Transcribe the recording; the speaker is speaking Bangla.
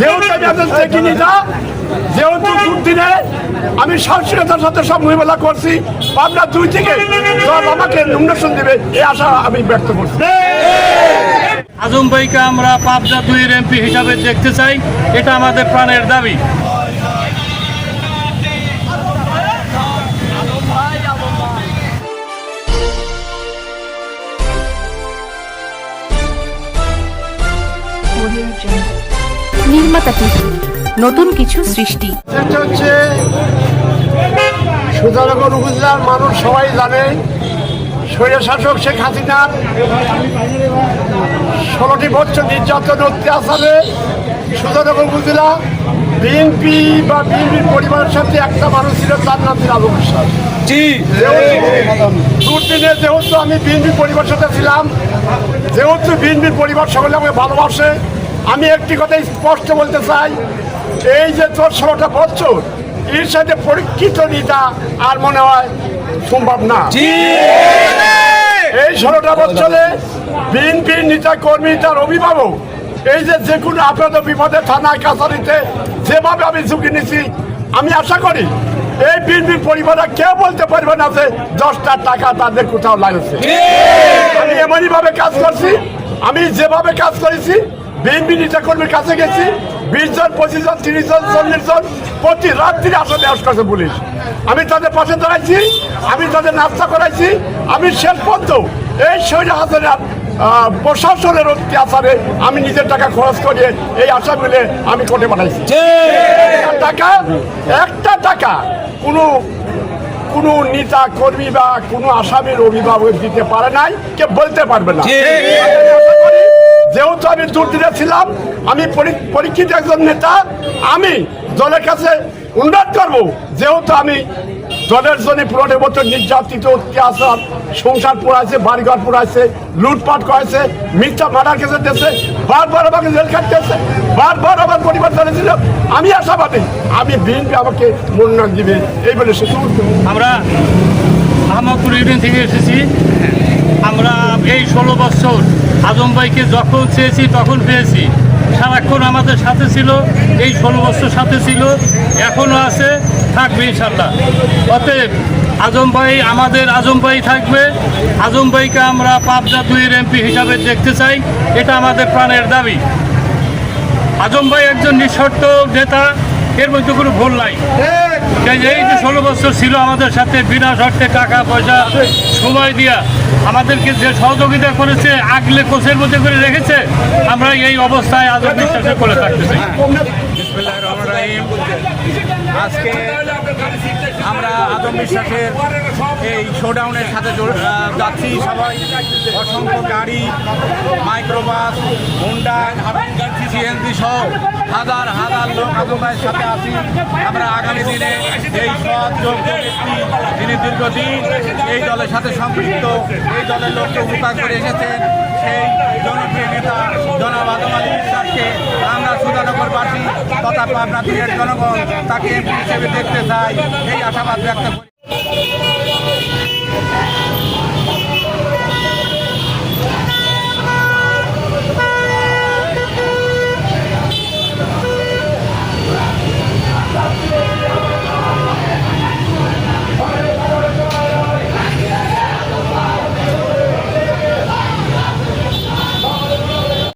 যেহেতু আমি একজন কিনি না, যেহেতু দুদিনে আমি সাহসিকতার সাথে সব মোকাবেলা করছি। আপনার দুই থেকে আমাকে নমিনেশন দেবে, এই আশা আমি ব্যক্ত করছি। আজম ভাইকে আমরা পাবজা দুই এমপি হিসাবে দেখতে চাই, এটা আমাদের প্রাণের দাবি। নির্মাতা টিভি নতুন কিছু সৃষ্টি। হচ্ছে সুধানগর উপজেলার মানুষ সবাই জানে। স্বৈর শাসক শেখ হাসিনার ষোলোটি বছর নির্যাতন অত্যাচারে সুধানগর উপজেলা বিএনপি বা বিএনপির পরিবারের সাথে একটা মানুষ ছিল তার নাম ছিল আবু বিশ্বাস দুর্দিনে যেহেতু আমি বিএনপি পরিবারের সাথে ছিলাম যেহেতু বিএনপির পরিবার সকলে আমাকে ভালোবাসে আমি একটি কথা স্পষ্ট বলতে চাই এই যে তোর ষোলোটা বছর এর সাথে পরীক্ষিত নিতা আর মনে হয় সম্ভব না। এই ষোলোটা বছরে বিএনপির নেতা কর্মী তার অভিভাবক এই যে যে কোনো আপদ বিপদে থানায় কাছারিতে যেভাবে আমি ঝুঁকি নিছি আমি আশা করি এই বিএনপির পরিবারে কেউ বলতে পারবে না যে দশটা টাকা তাদের কোথাও লাগছে। আমি এমনই ভাবে কাজ করছি আমি যেভাবে কাজ করেছি বিএনপি নেতা কর্মীর কাছে গেছি বিশ জন পঁচিশ জন তিরিশ জন চল্লিশ জন প্রতি রাত্রি আসলে দেওয়া করছে পুলিশ। আমি তাদের পাশে দাঁড়াইছি আমি তাদের নাস্তা করাইছি আমি শেষ পর্যন্ত এই শৈল হাজারের প্রশাসনের অত্যাচারে আমি নিজের টাকা খরচ করিয়ে এই আশা মিলে আমি কোর্টে পাঠাইছি। একটা টাকা একটা টাকা কোনো কোনো নেতা কর্মী বা কোনো আসামির অভিভাবক দিতে পারে নাই কে বলতে পারবে না। করি, যেহেতু আমি দুর্দিনে ছিলাম, আমি পরি- পরীক্ষিত একজন নেতা, আমি দলের কাছে অনুরোধ করব। যেহেতু আমি দলের জন্য পুরোটা বছর নির্যাতিত, অত্যাচার, সংসার পোড়াইছে, বাড়িঘর পোড়াইছে, লুটপাট করেছে, মিথ্যা মার্ডার কেসে দিয়েছে, বারবার আমাকে জেল খাটতেছে বারবার আমার পরিবার চলেছিল আমি আশাবাদী, আমি বিএনপি আমাকে মনোনয়ন দিবে, এই বলে শুধু আমরা আহমদপুর ইউনিয়ন থেকে এসেছি। আমরা এই ষোলো বছর আজম ভাইকে যখন চেয়েছি, তখন পেয়েছি। সারাক্ষণ আমাদের সাথে ছিল, এই ষোলো বছর সাথে ছিল এখনও আছে, থাকবে ইনশাল্লাহ। অতএব আজম ভাই, আমাদের আজম ভাই থাকবে। আজম ভাইকে আমরা পাবনা দুইয়ের এমপি হিসাবে দেখতে চাই, এটা আমাদের প্রাণের দাবি। আজম ভাই একজন নিঃশর্ত নেতা, এর মধ্যে কোনো ভুল নাই। এই যে ষোলো বছর ছিল আমাদের সাথে, বিনা শর্তে টাকা, পয়সা, সময় দিয়া আমাদেরকে যে সহযোগিতা করেছে, আগলে কোষের মধ্যে করে রেখেছে আমরা এই অবস্থায় আজব বিশ্বাসে করে থাকতে চাই। আজকে আমরা আদম বিশ্বাসের এই শোডাউনের সাথে যাচ্ছি সবাই অসংখ্য গাড়ি মাইক্রোবাস হুন্ডা সিএনজি সহ হাজার হাজার লোক আদম সাথে আছি। আমরা আগামী দিনে এই সৎ, যোগ্য ব্যক্তি যিনি দীর্ঘদিন এই দলের সাথে সম্পৃক্ত, এই দলের লোককে উপকার করে এসেছেন, সেই জনপ্রিয় নেতা জনাব আদম আলী বিশ্বাসকে আমরা সুধানগরবাসী তথা পাবনা দুইয়ের জনগণ তাকে এমপি হিসেবে দেখতে চাই। এই আশাবাদ ব্যক্ত করি।